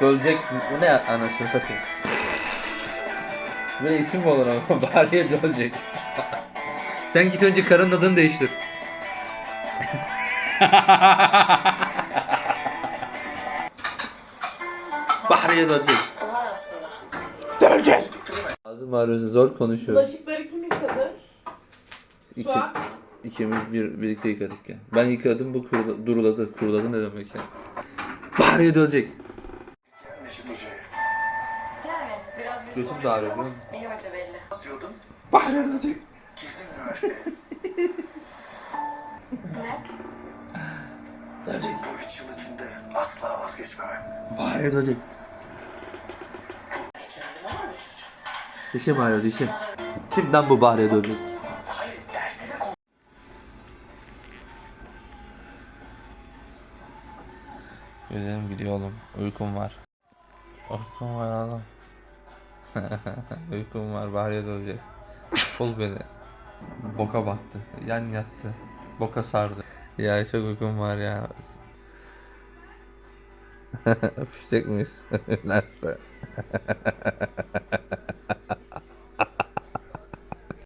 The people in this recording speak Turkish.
Bölecek bu ne anasını satayım. Böyle isim mi olur ama Bahriye Dölecek. Sen git önce karının adını değiştir. Bahriye Dölecek. Dölecek. Ağzım ağrıyor zor konuşuyorum. Bulaşıkları kim yıkadı? İki, an. ikimiz bir, birlikte yıkadık ya. Ben yıkadım bu kurula, duruladı. Kuruladı ne demek ya. Bahriye Dölecek. Bir Götüm de ağrıyor ama biliyor musun? iyi hoca belli. diyordun? Bahriye Dölecek. Gizli üniversite. Ne? Bu üç yıl içinde asla vazgeçmemem. Bahriye çocuk? Dişim ağrıyor dişim. Kimden bu Bahriye konu. Güzelim gidiyor oğlum. Uykum var. Uykum var oğlum. Uykum var. Bahriye Dölecek. Bul beni. Boka battı. Yan yattı. Boka sardı. Ya çok uykum var ya. Öpüşecek miyiz? Üniversite.